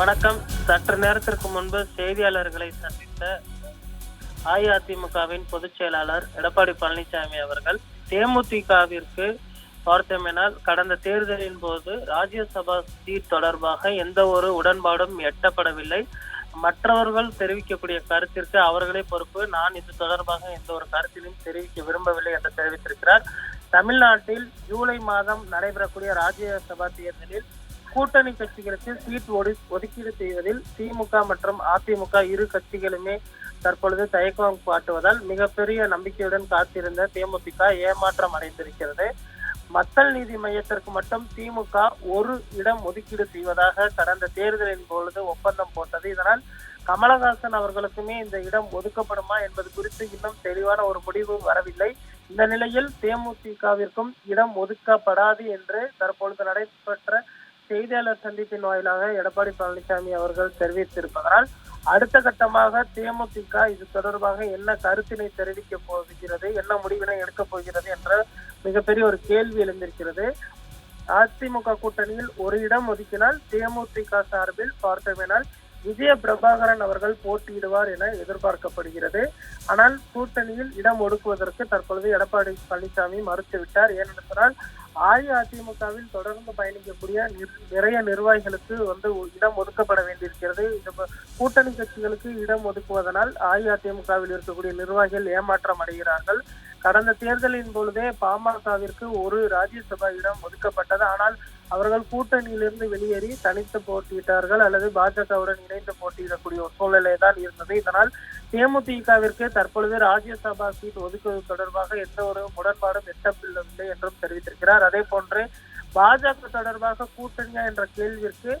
வணக்கம். சற்று நேரத்திற்கு முன்பு செய்தியாளர்களை சந்தித்த அஇஅதிமுகவின் பொதுச் செயலாளர் எடப்பாடி பழனிசாமி அவர்கள் தேமுதிகவிற்கு பார்த்தோமெனால் கடந்த தேர்தலின் போது ராஜ்யசபா சீட் தொடர்பாக எந்த ஒரு உடன்பாடும் எட்டப்படவில்லை. மற்றவர்கள் தெரிவிக்கக்கூடிய கருத்திற்கு அவர்களே பொறுப்பு. நான் இது தொடர்பாக எந்த ஒரு கருத்திலும் தெரிவிக்க விரும்பவில்லை என்று தெரிவித்திருக்கிறார். தமிழ்நாட்டில் ஜூலை மாதம் நடைபெறக்கூடிய ராஜ்யசபா தேர்தலில் கூட்டணி கட்சிகளுக்கு சீட் ஒடு ஒதுக்கீடு செய்வதில் திமுக மற்றும் அதிமுக இரு கட்சிகளுமே தற்பொழுது தயக்கம் காட்டுவதால் மிகப்பெரிய நம்பிக்கையுடன் காத்திருந்த தேமுதிக ஏமாற்றம் அடைந்திருக்கிறது. மக்கள் நீதி மையத்திற்கு மட்டும் திமுக ஒரு இடம் ஒதுக்கீடு செய்வதாக கடந்த தேர்தலின் பொழுது ஒப்பந்தம் போட்டது. இதனால் கமலஹாசன் அவர்களுக்குமே இந்த இடம் ஒதுக்கப்படுமா என்பது குறித்து இன்னும் தெளிவான ஒரு முடிவு வரவில்லை. இந்த நிலையில் தேமுதிகவிற்கும் இடம் ஒதுக்கப்படாது என்று தற்பொழுது நடைபெற்ற செய்தியாளர் சந்திப்பின் வாயிலாக எடப்பாடி பழனிசாமி அவர்கள் தெரிவித்திருப்பதால் அடுத்த கட்டமாக தேமுதிக இது தொடர்பாக என்ன கருத்தினை தெரிவிக்க போகிறது என்ன முடிவினை எடுக்கப் போகிறது என்ற மிகப்பெரிய ஒரு கேள்வி எழுந்திருக்கிறது. அதிமுக கூட்டணியில் ஒரு இடம் ஒதுக்கினால் தேமுதிக சார்பில் பார்த்தோமேனால் விஜய பிரபாகரன் அவர்கள் போட்டியிடுவார் என எதிர்பார்க்கப்படுகிறது. ஆனால் கூட்டணியில் இடம் ஒடுக்குவதற்கு தற்பொழுது எடப்பாடி பழனிசாமி மறுத்துவிட்டார். ஏனென்றால் அஇஅதிமுகவில் தொடர்ந்து பயணிக்கக்கூடிய நிர்- நிறைய நிர்வாகிகளுக்கு வந்து இடம் ஒதுக்கப்பட வேண்டியிருக்கிறது. இந்த கூட்டணி கட்சிகளுக்கு இடம் ஒதுக்குவதனால் அஇஅதிமுகவில் இருக்கக்கூடிய நிர்வாகிகள் ஏமாற்றம் அடைகிறார்கள். கடந்த தேர்தலின் பொழுதே பாமகவிற்கு ஒரு ராஜ்யசபா இடம் ஒதுக்கப்பட்டது. ஆனால் அவர்கள் கூட்டணியிலிருந்து வெளியேறி தனித்து போட்டியிட்டார்கள் அல்லது பாஜகவுடன் இணைந்து போட்டியிடக்கூடிய ஒரு சூழ்நிலை தான் இருந்தது. இதனால் தேமுதிகவிற்கு தற்பொழுது ராஜ்யசபா சீட் ஒதுக்குவது தொடர்பாக எந்த ஒரு முரண்பாடும் எட்டப்படவில்லை என்றும் தெரிவித்திருக்கிறார். அதே போன்று பாஜக தொடர்பாக கூட்டணியா என்ற கேள்விற்கு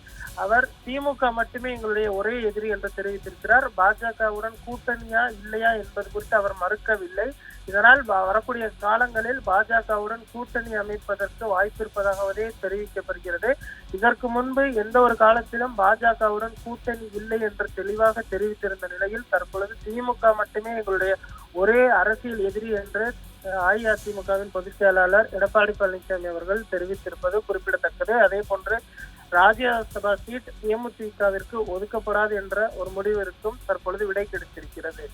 அவர் திமுக மட்டுமே எங்களுடைய ஒரே எதிரி என்று தெரிவித்திருக்கிறார். பாஜகவுடன் கூட்டணியா இல்லையா என்பது குறித்து அவர் மறுக்கவில்லை. இதனால் வ- வரக்கூடிய காலங்களில் பாஜகவுடன் கூட்டணி அமைப்பதற்கு வாய்ப்பிருப்பதாகவே தெரிவிக்கப்படுகிறது. இதற்கு முன்பு எந்த ஒரு காலத்திலும் பாஜகவுடன் கூட்டணி இல்லை என்று தெளிவாக தெரிவித்திருந்த நிலையில் தற்பொழுது திமுக மட்டுமே எங்களுடைய ஒரே அரசியல் எதிரி என்று அஇஅதிமுகவின் பொதுச் செயலாளர் எடப்பாடி பழனிசாமி அவர்கள் தெரிவித்திருப்பது குறிப்பிடத்தக்கது. அதே போன்று ராஜ்யசபா சீட் தேமுதிகவிற்கு ஒதுக்கப்படாது என்ற ஒரு முடிவிற்கும் தற்பொழுது விடை கிடைத்திருக்கிறது.